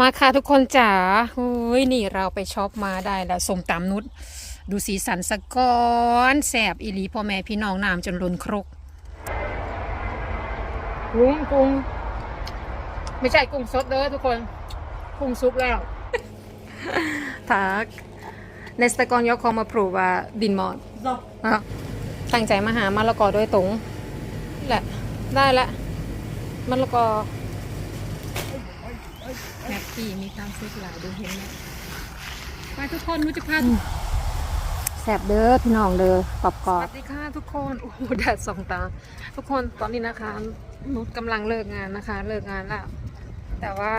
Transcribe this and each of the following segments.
มาค่ะทุกคนจ๋าเฮ้ยนี่เราไปช็อปมาได้แล้วสมตำนุชดูสีสันสะก้อนแสบอีหลีพ่อแม่พี่น้องน้ำจนล้นครกกุ้งกุ้งไม่ใช่กุ้งสดเด้อทุกคนกุ้งซุปแล้วทักในสตกอนยกคอมาปรูว่าดินมอด So, อะตั้งใจมาหามะละกอโดยตรงแหละได้ละมะละกอ แฮปปี้มีความสุขหลายดูเห็นไหมไปทุกคนนุจะพาแสบเด้อพี่น้องเด้อกรอบกอสวัสดีค่ะทุกคนโอ้โหแดดส่องตา ทุกคนตอนนี้นะคะนุชกำลังเลิกงานนะคะ เลิกงานแล้วแต่ว่า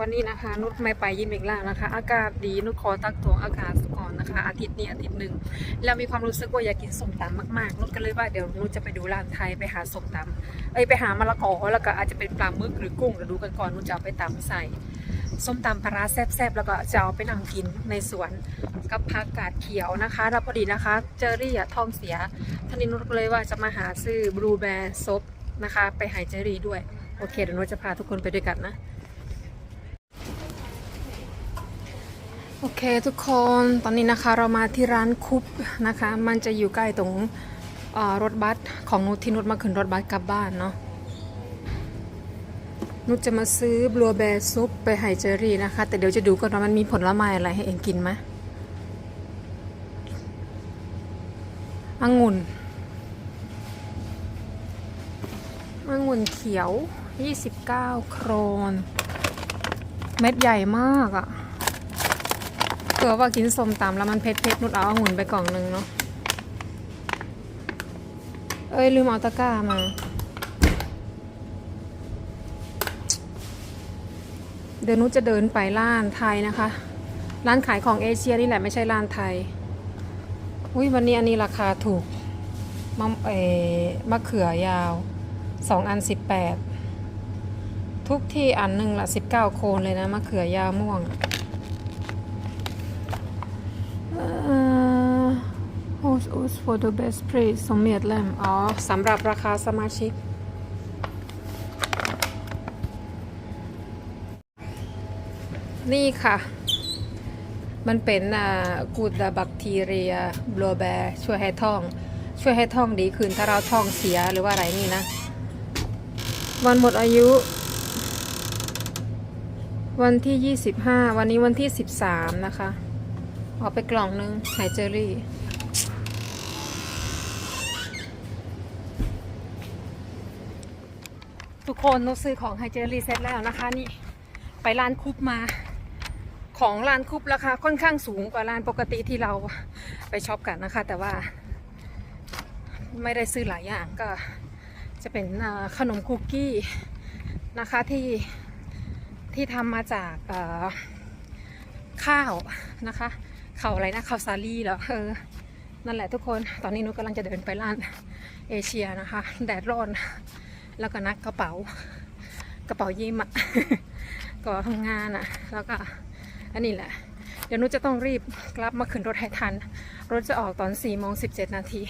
วันนี้นะคะนุชไม่ไปยิมอีกแล้วนะคะ อากาศดีนุชขอตักตวงอากาศก่อนนะคะ อาทิตย์นี้อาทิตย์หนึ่งแล้วมีความรู้สึกว่าอยากกินส้มตำมากๆนุชก็เลยว่าเดี๋ยวนุชจะไปดูร้านไทยไปหาส้มตำเอ้ยไปหามะละกอแล้วก็อาจจะเป็นปลาหมึกหรือกุ้งเดี๋ยวดูกันก่อนนุชจะเอาไปตำใส่ส้มตำปลาแซ่บๆแล้วก็จะเอาไปนำกินในสวนกับผักกาดเขียวนะคะแล้วพอดีนะคะ เจอรี่อะท้องเสียท่านี้นุชก็เลยว่าจะมาหาซื้อบลูแบร์ซบนะคะ ไปหายเจอรี่ด้วยโอเคเดี๋ยวนุชจะพาทุกคนไปด้วยกันนะ โอเคทุกคนตอนนี้นะคะเรามาที่ร้านคุปนะคะ มันจะอยู่ใกล้ตรงรถบัสของนุชที่นุชมาขึ้นรถบัสกลับบ้านเนาะนุชจะมาซื้อบลัวแบร์ซุปไปให้เจอรี่นะคะ แต่เดี๋ยวจะดูก่อนว่ามันมีผลไม้อะไรให้เองกินไหมองุ่นองุ่นเขียว 29 โครน เม็ดใหญ่มากอะ่ะ ผื่อว่ากินส้มตำแล้วมันเผ็ดๆนุดเอาองุ่นไปกล่องหนึ่งเนาะเอ้ยลืมเอาตะกร้ามาเดี๋ยวนุชจะเดินไปร้านไทยนะคะ ร้านขายของเอเชียนี่แหละไม่ใช่ร้านไทย อุ้ยวันนี้อันนี้ราคาถูกมะเออมะเขือยาวสองอันสิบแปดทุกที่อันหนึ่งละสิบเก้าโคนเลยนะมะเขือยาวม่วง who's who's for the best price สมเด็จแลมอ๋อสำหรับราคาสมาชิก นี่ค่ะ มันเป็นอ่ากูดแบคทีเรียบลูแบร์ช่วยให้ท้อง ช่วยให้ท้องดีขึ้นถ้าเราท้องเสียหรือว่าอะไรนี่นะ วันหมดอายุ วันที่ 25 วันนี้วันที่ 13 นะคะเอาไปกล่องนึงไนเจอรี่ ทุกคนนุซื้อของไฮเจอรีเสร็จแล้วนะคะนี่ไปร้านคุปมา ของร้านคุปราคาค่อนข้างสูงกว่าร้านปกติที่เราไปช็อปกันนะคะ แต่ว่า ไม่ได้ซื้อหลายอย่างก็จะเป็นขนมคุกกี้นะคะที่ที่ทำมาจากข้าวนะคะข้าวอะไรนะข้าวสาลี่เหรอเออนั่นแหละทุกคนตอนนี้นุกกำลังจะเดินไปร้านเอเชียนะคะ แดดร้อน แล้วก็นักกระเป๋ากระเป๋ายิ้มอะก็ทำงานอะแล้วก็อันนี้แหละ เดี๋ยวนุจะต้องรีบกลับมาขึ้นรถให้ทัน รถจะออกตอน4ี่โมงสินาที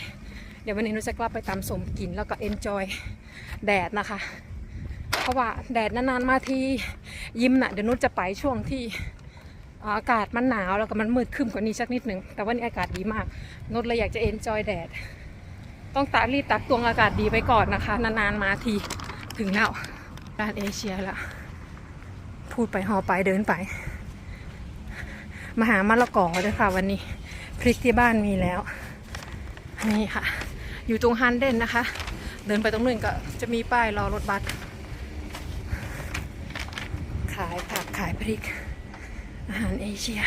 เดี๋ยววันนี้นุจะกลับไปตามสมกินแล้วก็เอนจอยแดดนะคะ เพราะว่าแดดนานๆมาทียิ้มน่ะเดี๋ยวนุจะไปช่วงที่อากาศมันหนาวแล้วก็มันมืดคึมกว่านี้สักนิดหนึ่งแต่ว่านี่อากาศดีมากนุชเลยอยากจะเอนจอยแดด ต้องตากรีบตักตวงอากาศดีไปก่อนนะคะ นานๆมาทีถึงแล้วร้านเอเชียละพูดไปหอไปเดินไป มาหามะละกอด้วยค่ะวันนี้พริกที่บ้านมีแล้ว นี่ค่ะ อยู่ตรงฮันเดนนะคะ เดินไปตรงนู้นก็จะมีป้ายรอรถบัสขายผักขายพริก อาหารเอเชีย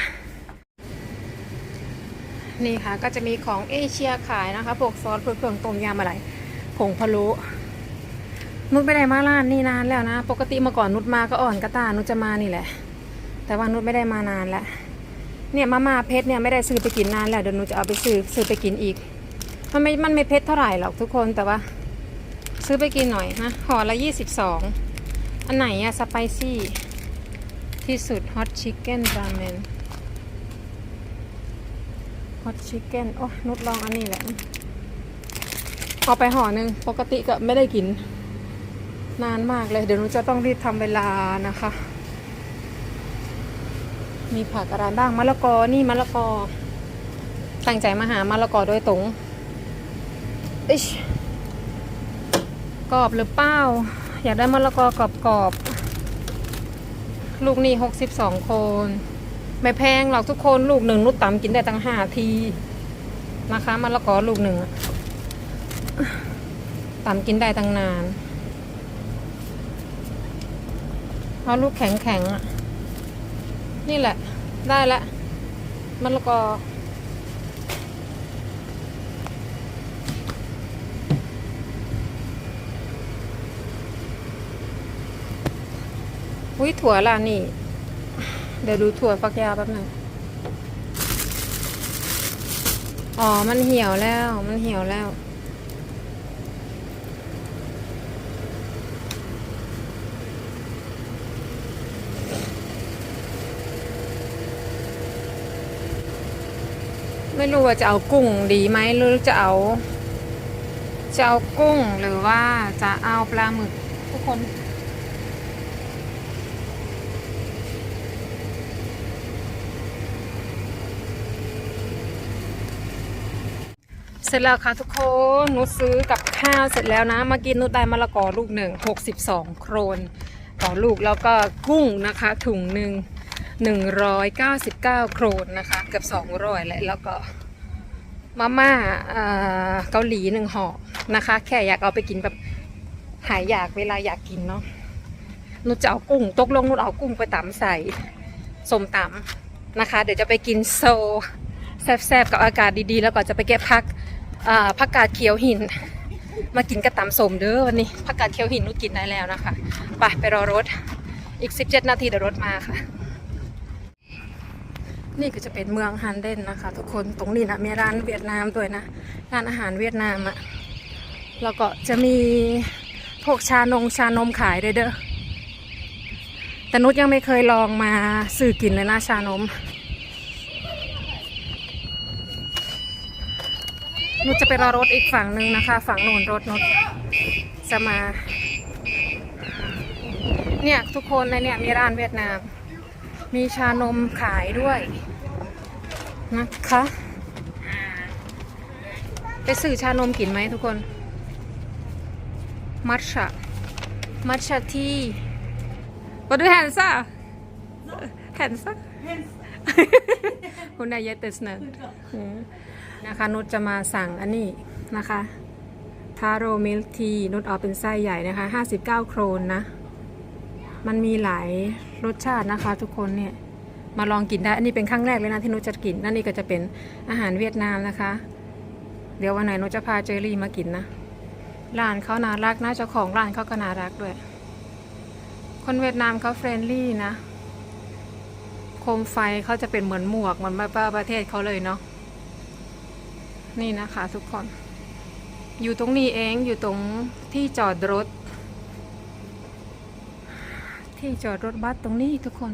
นี่ค่ะก็จะมีของเอเชียขายนะคะพวกซอสพวกเครื่องต้มยำอะไรผงพะโล้นุชไม่ได้มาร้านนี่นานแล้วนะ ปกติเมื่อก่อนนุชมาก็อ่อนกระตานุชจะมานี่แหละ แต่ว่านุชไม่ได้มานานแล้วเนี่ยมาม่าเพชรเนี่ยไม่ได้ซื้อไปกินนานแล้วเดี๋ยวนุชจะเอาไปซื้อซื้อไปกินอีก มันไม่มันไม่เผ็ดเท่าไหร่หรอกทุกคนแต่ว่า ซื้อไปกินหน่อยนะห่อละยี่สิบสองอันไหนอะสไปซี่ที่สุดฮอตชิคเก้นราเมน hot chicken ramen hot chicken โอ้นุดลองอันนี้แหละ เอาไปห่อหนึ่งปกติก็ไม่ได้กิน นานมากเลย เดี๋ยวนุจะต้องรีบทำเวลานะคะ มีผักอะไรบ้างมะละกอนี่มะละกอ ตั้งใจมาหามะละกอโดยตรงอิชกรอบหรือเปล่า อยากได้มะละกอกรอบกรอบๆลูกนี่หกสิบสองคน ไม่แพงหรอกทุกคนลูกหนึ่งนุดต่ำกินได้ตั้งห้าทีนะคะมะละกอลูกหนึ่งต่ำกินได้ตั้งนานเอาลูกแข็งแข็งๆอะนี่แหละ ได้ละมะละกออุ้ยถั่วล่ะนี่ เดี๋ยวดูถั่วฟักยาวแป๊บหนึงอ๋อ มันเหี่ยวแล้ว มันเหี่ยวแล้ว ไม่รู้ว่าจะเอากุ้งดีไหมหรือจะเอา จะเอากุ้งหรือว่าจะเอาปลาหมึกทุกคน เสร็จแล้วค่ะทุกคนหนูซื้อกับข้าวเสร็จแล้วนะมากินนูได้มะละกอลูกหนึ่งหกสิบสองโครนต่อลูกแล้วก็กุ้งนะคะถุงหนึ่งหนึ่งร้อยเก้าสิบเก้าโครนนะคะ เกือบสองร้อยแหละแล้วก็มาม่าเกาหลีหนึ่งห่อนะคะ แค่อยากเอาไปกินแบบหายอยากเวลาอยากกินเนาะหนูจะเอากุ้งตกลงหนูเอากุ้งไปตำใส่สมตำนะคะ เดี๋ยวจะไปกินโซแซ่บๆกับอากาศดีๆ แล้วก็จะไปเก็บพัก ผักกาดเขียวหิน มากินกระตำสมเด้อวันนี้ผักกาดเขียวหินนุชกินได้แล้วนะคะไปไปรอรถอีก 17 นาทีเดี๋ยวรถมาค่ะ นี่ก็จะเป็นเมืองฮันเดนนะคะ ทุกคนตรงนี้นะมีร้านเวียดนามด้วยนะร้านอาหารเวียดนามอะแล้วก็จะมีพวกชานงชานมขายด้วยเด้อแต่นุชยังไม่เคยลองมาซื้อกินเลยนะชานม นุชจะไปรอรถอีกฝั่งหนึ่งนะคะ ฝั่งโน้นรถนุชจะมา เนี่ยทุกคนในเนี่ยมีร้านเวียดนาม มีชานมขายด้วยนะคะไปซื้อชานมกินไหมทุกคน มัทฉะมัทฉะที่มาดูแฮนซ่าแฮ นะคะนุชจะมาสั่งอันนี้นะคะทาโรมิลทีนุชเอาเป็นไส้ใหญ่นะคะ 59 โครนนะ มันมีหลายรสชาตินะคะทุกคนเนี่ย มาลองกินได้ อันนี้เป็นครั้งแรกเลยนะที่นุชจะกิน นั่นนี่ก็จะเป็นอาหารเวียดนามนะคะ เดี๋ยววันไหนนุชจะพาเจอรี่มากินนะ ร้านเขาน่ารักนะเจ้าของร้านเขาก็น่ารักด้วย คนเวียดนามเขาเฟรนลี่นะ โคมไฟเขาจะเป็นเหมือนหมวกเหมือนแบบประเทศเขาเลยเนาะ นี่นะคะทุกคน อยู่ตรงนี้เองอยู่ตรงที่จอดรถ ที่จอดรถบัสตรงนี้ทุกคน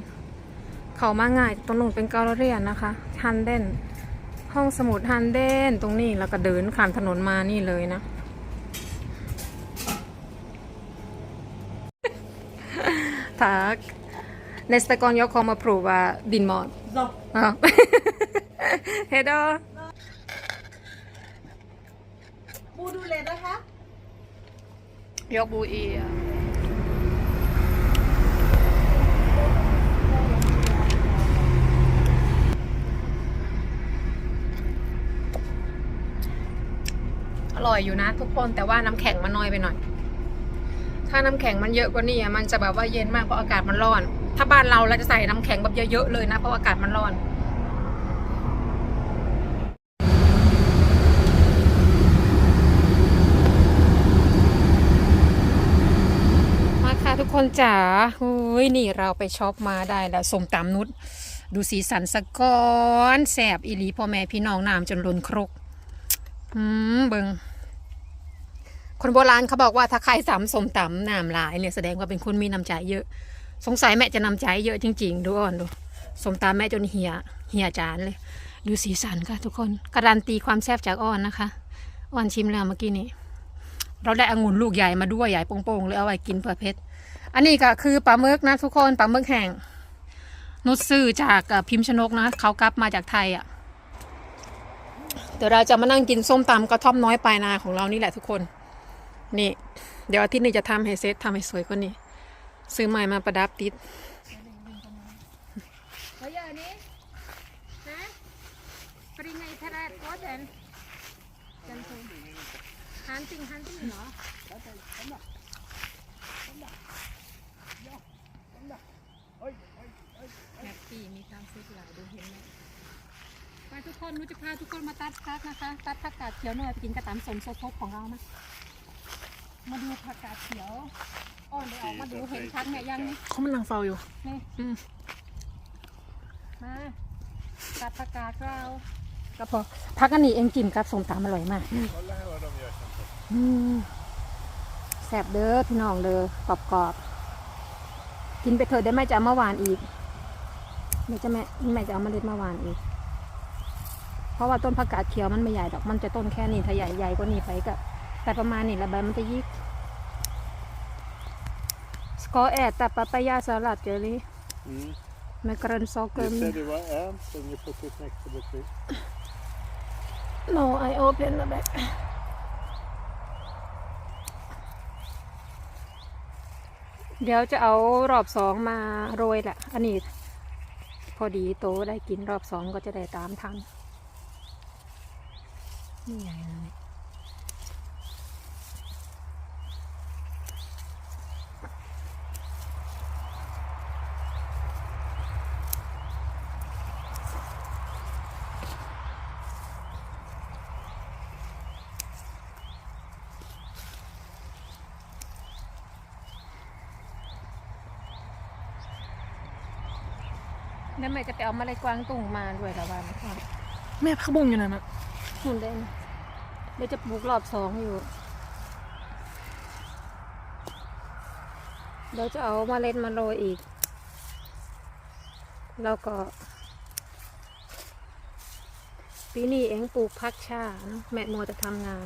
เขามาง่ายตรงนู้นเป็นกาลเรียนนะคะฮันเดนห้องสมุดฮันเดนตรงนี้แล้วก็เดินข้ามถนนมานี่เลยนะ Tak. Nästa gång jag kommer prova din mat. Så, Ja. Hej då! Bor du leder här? Jag bor i... อร่อยอยู่นะทุกคนแต่ว่าน้ำแข็งมันน้อยไปหน่อย ถ้าน้ำแข็งมันเยอะกว่านี้อะมันจะแบบว่าเย็นมากเพราะอากาศมันร้อน ถ้าบ้านเราเราจะใส่น้ำแข็งแบบเยอะๆเลยนะเพราะอากาศมันร้อน มา คนจ๋าเฮ้ยนี่เราไปช็อปมาได้แล้วสมตำนุชดูสีสันสะก้อนแสบอีหลีพ่อแม่พี่น้องน้ำจนล้นครก อืมเบิงคนโบราณเขาบอกว่าถ้าใครสามสมตำน้ำหลายเนี่ยแสดงว่าเป็นคนมีน้ำใจเยอะ สงสัยแม่จะน้ำใจเยอะจริง ๆ ดูอ่อนดูสมตำแม่จนเหี่ยเหี่ยจานเลย ดูสีสันค่ะทุกคนการันตีความแซ่บจากอ้อนนะคะอ้อนชิมแล้วเมื่อกี้นี้เราได้องุ่นลูกใหญ่มาด้วยใหญ่โป่งๆเลยเอาไว้กินเผื่อเพชร อันนี้ก็คือปลาหมึกนะทุกคนปลาหมึกแห้งนุชซื้อจากพิมพ์ชนกนะเขากลับมาจากไทยอะ่ะเดี๋ยวเราจะมานั่งกินส้มตำกระท่อมน้อยปลายนาของเรานี่แหละทุกคน นี่ เดี๋ยวอาทิตย์นี้จะทำให้เซตทำให้สวยกว่านี้ ซื้อใหม่มาประดับติด Vad gör ni? Nej? Springa i trädgården? Den som... Hunting, hunting เหรอ แฮปปี้มีความสุขหลายดูเห็นไหมไปทุก คนนุจะพาทุกคนมาตัดพักนะคะ ตัดผักกาดเขียวหน่อยไปกินกระตำสมสดๆของเรานะมาดูผักกาดเขียวอ้อนได้ออกมาดูเห็นชัดเนี่ยยังนี่เขามันลังเฝ้าอยู่นี่อืมมาตัดผักกาดเราก็พอพักอันนี้เองกินกับส้มตำอร่อยมากอืมแซ่บเด้อพี่น้องเด้อกรอบๆกินไปเถอะได้ไหมจะเอามาหวานอีกไม่จะแม่แม่จะเอาเมาเล็ดมาหวานอีก เพราะว่าต้นผักกาดเขียวมันไม่ใหญ่ดอก มันจะต้นแค่นี้ถ้าใหญ่ใหญ่กว่านี้ไปก็แต่ประมาณนี้ละใบมันจะยิกสกอแอดแต่ปะปายาสลัดเจอรี่ Mm. แมกรันซอกเกอ You ร์ said it was ant and you put it next to the tree. no I open the back เดี๋ยวจะเอารอบสองมาโรยแหละ อันนี้ พอดีโตได้กินรอบสองก็จะได้ตามทัน นี่ใหญ่เลยแล้วแม่จะไปเอามาเลยกวางตุ่งมาด้วยละวันค่ะแม่พักบุ้งอยู่ไหนนะ หุ่นได้นเดี๋ยวจะปลูกรอบสองอยู่เดี๋ยวจะเอาเมาเล็ดมาโรยอีก แล้วก็ ปีนี้เองปลูกพักชาเนอะแม่มัวจะทำงาน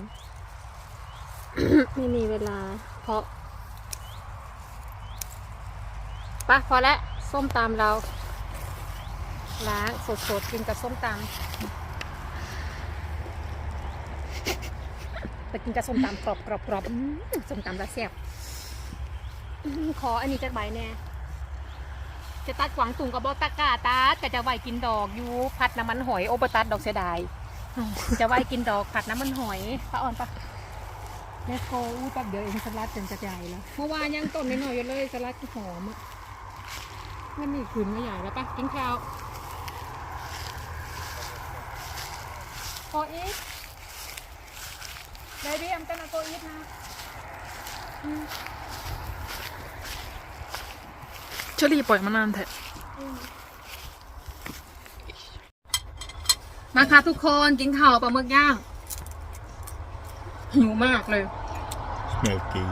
ไม่มีเวลา เพราะปะพอแล้ว ส้มตำเรา ล้างสดๆกินกับส้มตำ ไปกินกับส้มตำกรอบกรอบกรอบๆอื้อส้มตำแล้วแซ่บอื้อขออันนี้จะใบแน่จะตัดกวางตุงกับบอตะกร้าตัดแต่จะไว้กินดอกอยู่ผัดน้ำมันหอยโอเบตัดดอกเสียดายจะไว้กินดอกผัดน้ำมันหอยป้าอ่อนปะเลสโกอู้แป๊บเดียวเองสลัดจนจะใหญ่แล้วเมื่อวานยังต้นน้อยๆอยู่เลยสลัดหอมอะมันนี่คืนไม่ใหญ่แล้วปะกินข้าว Go eat. Baby, I'm gonna go eat now. เชอรี่ปล่อยมานานแท้มาค่ะทุกคนกินข้าวปลาหมึกย่างหิวมากเลย Smoky.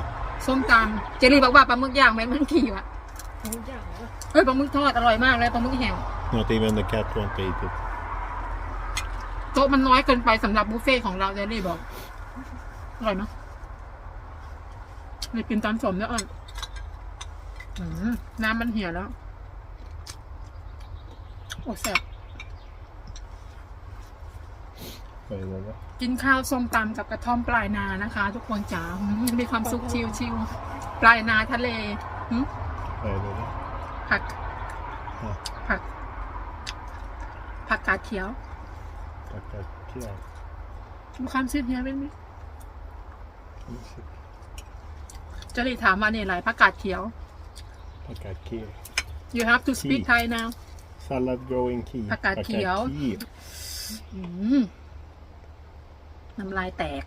ส้มตำเจลลี่บอกว่าปลาหมึกย่างแม่นมันขี่วะปลาหมึกย่างเฮ้ยปลาหมึกทอดอร่อยมากเลยปลาหมึกแห้ง Not even the cat want to eat it. โต๊ะมันน้อยเกินไปสำหรับบุฟเฟ่ต์ของเราเจลลี่บอก อร่อยไหมยเลยกินตอนสมแล้วอะอืมน้ำมันเหี่ยแล้ว โอ้แซ่บ Vad är det? กินข้าวส้มตำกับกระท่อมปลายนานะคะ ทุกคนจ๋าอืมมีความสุขชิวๆ ปลายนาทะเลหึ Vad är det? ผัก Ja, ผัก ผักกาดเขียว tackar. Kia. ดูความซิดเฮียเป็นไหม จะรีถามมาเนี่ยอะไรผักกาดเขียว Tackar kia. you have to speak Ki. Thai now Sallad growing key. Tackar kia. kia. อืมน้ำลายแตก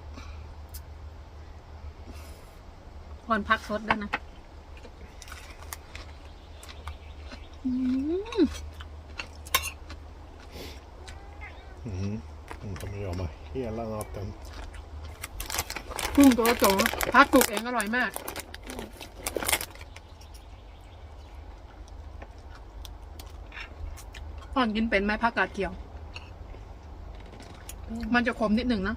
ก่อนพักสดด้วยนะอืม Mhm. Den kommer jag med hela natten. กุ้ งตัวโตพักปลูกเองอร่อยมาก อ่อนกินเป็นไหมผักกาดเขียว มันจะขมนิดหนึ่งนะ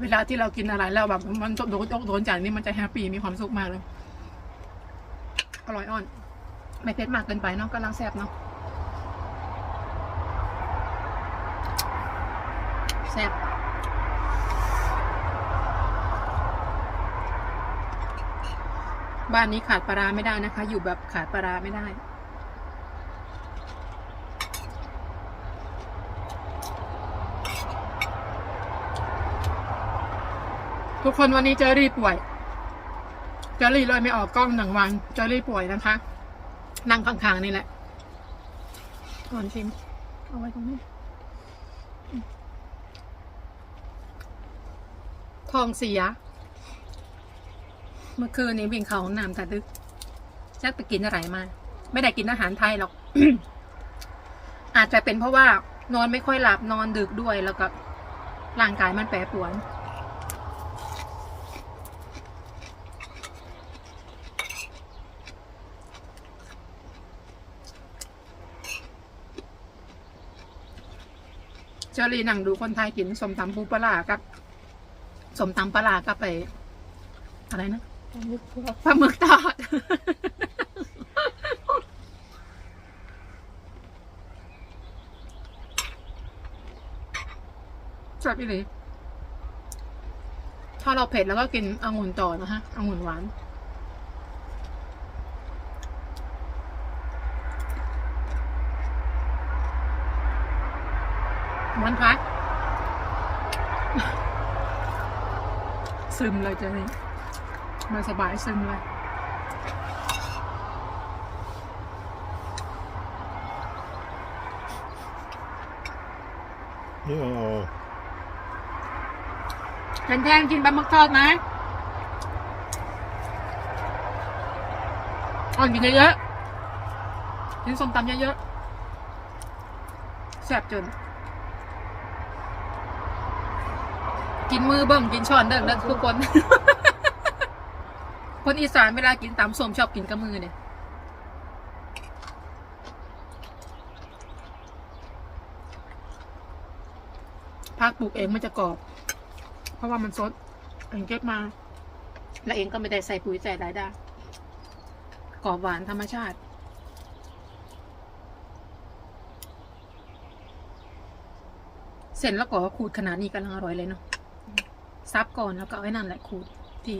เวลาที่เรากินอะไรแล้วแบบมันโดนโดนใจนี่มันจะแฮปปี้มีความสุขมากเลย อร่อยอ่อน ไม่เผ็ดมากเกินไปเนาะกำลังแซ่บเนาะ บ้านนี้ขาดปลาราไม่ได้นะคะ อยู่แบบขาดปลาราไม่ได้ทุกคนวันนี้เจอรี่ป่วย เจอรี่เลยไม่ออกกล้องหนึ่งวัน เจอรี่ป่วยนะคะ นั่งข้างๆนี่แหละ ก่อนชิม เอาไว้ตรงนี้ ทองเสีย เมื่อคืนนี้วิ่งเขาห้องน้ำแต่ดึกจะไปกินอะไรมา ไม่ได้กินอาหารไทยหรอก อาจจะเป็นเพราะว่านอนไม่ค่อยหลับนอนดึกด้วยแล้วก็ร่างกายมันแปรปรวน เจอรีนั่งดูคนไทยกินสมตำปูปลาร้ากับสมตำปลาร้ากับไป อะไรนะ ปลาหมึกทอด จับอีหลีถ้าเราเผ็ดแล้วก็กินองุ่นต่อนะคะองุ่นหวาน มันพักซึมเลยจะนี่ มาสบายซึมเลย Ja. แทนๆกินปลาหมึกทอดไหมอ่อนกินเยอะๆกินส้มตำเยอะๆแซ่บจน กินมือเบิ่งกินช้อนเด้อเด้อทุกคน คนอีสานเวลากินตำส้มชอบกินกับมือเนี่ยภาคปลูกเองมันจะกรอบ เพราะว่ามันสดเองเก็บมา และเองก็ไม่ได้ใส่ปุ๋ยใส่รายได้กรอบหวานธรรมชาติเสร็จแล้วก็ขูดขนาดนี้กำลังอร่อยเลยเนาะซับก่อนแล้วก็เอาไว้นั่นแหละขูดที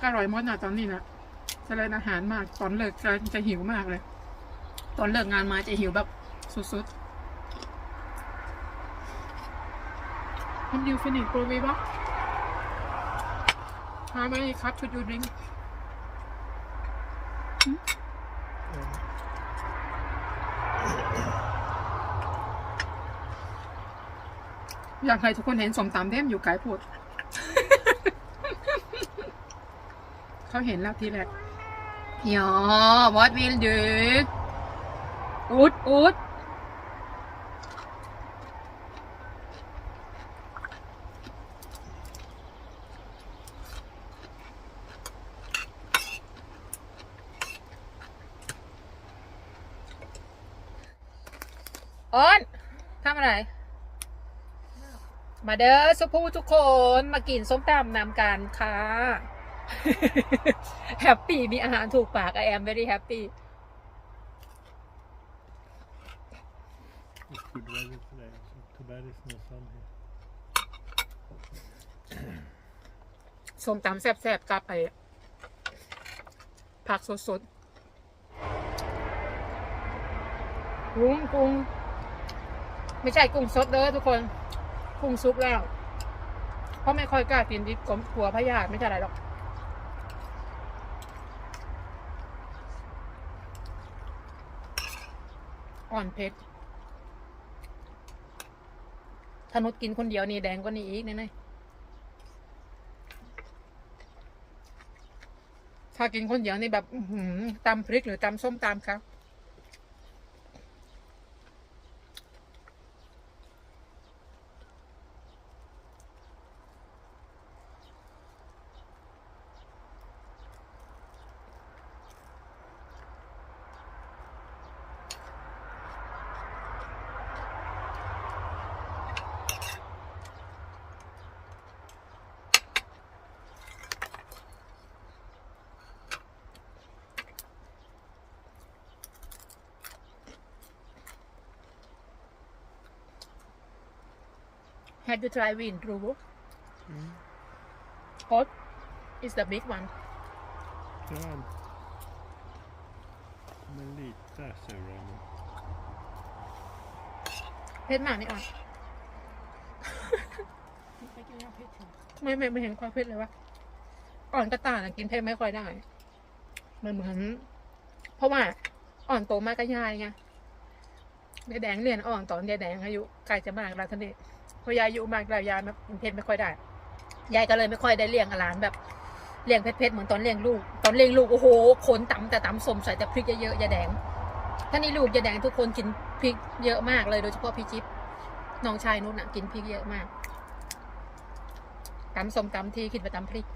ก็อร่อยมดนะตอนนี้นะเจริญอาหารมากตอนเลิกจะจะหิวมากเลย ตอนเลิกงานมาจะหิวแบบสุดๆ Have you finished, Proviva? How many cups should you drink? Hmm? อยากให้ทุกคนเห็นสมตำเทมอยู่ไกลพูด เขาเห็นแล้วทีแรกยอ what will do อุดอุดอ้อนทำอะไร มาเด้อสุภูทุกคน มากินส้มตำนำกันค่ะ แฮปปี้มีอาหารถูกปาก I am very happy It's good weather today. So too bad it's no sun here. ส้มตำแซ่บๆกับไอ้ผักสดๆกุ้งกุ้งไม่ใช่กุ้งสดเด้อทุกคนกุ้งซุปแล้ว เพราะไม่ค่อยกล้ากินดิบกลัวพยาธิไม่ใช่อะไรหรอก อ่อนเผ็ดถ้านุดกินคนเดียวนี่แดงกว่านี้อีกแน่ๆถ้ากินคนเดียวนี่แบบตำพริกหรือตำส้มตำครับ Have you tried wind Rubo? Hot is the big one. Ja. Men lite surare nu. เผ็ดมากนี่อ่อนไม่ไม่ไม่เห็นความเผ็ดเลยวะอ่อนกระต่ายนะกินเผ็ดไม่ค่อยได้มันเหมือน เพราะว่าอ่อนโตมากก็ยายไงยายแดงเรียนอ่อนตอนยายแดงอายุใกล้จะมากแล้วท่านนี้ พอยายอายุมากแล้วยายแบบกินเพ็ดไม่ค่อยได้ ยายก็เลยไม่ค่อยได้เลี้ยงหลานแบบเลี้ยงเพ็ดๆเหมือนตอนเลี้ยงลูก ตอนเลี้ยงลูกโอ้โหขนต่ำแต่ต่ำสมใส่แต่พริกเยอะๆยาแดงท่านี่ลูกยาแดงทุกคนกินพริกเยอะมากเลยโดยเฉพาะพี่จิ๊บน้องชายนุ่น่ะกินพริกเยอะมากตำสมตำทีคิดว่าตำพริก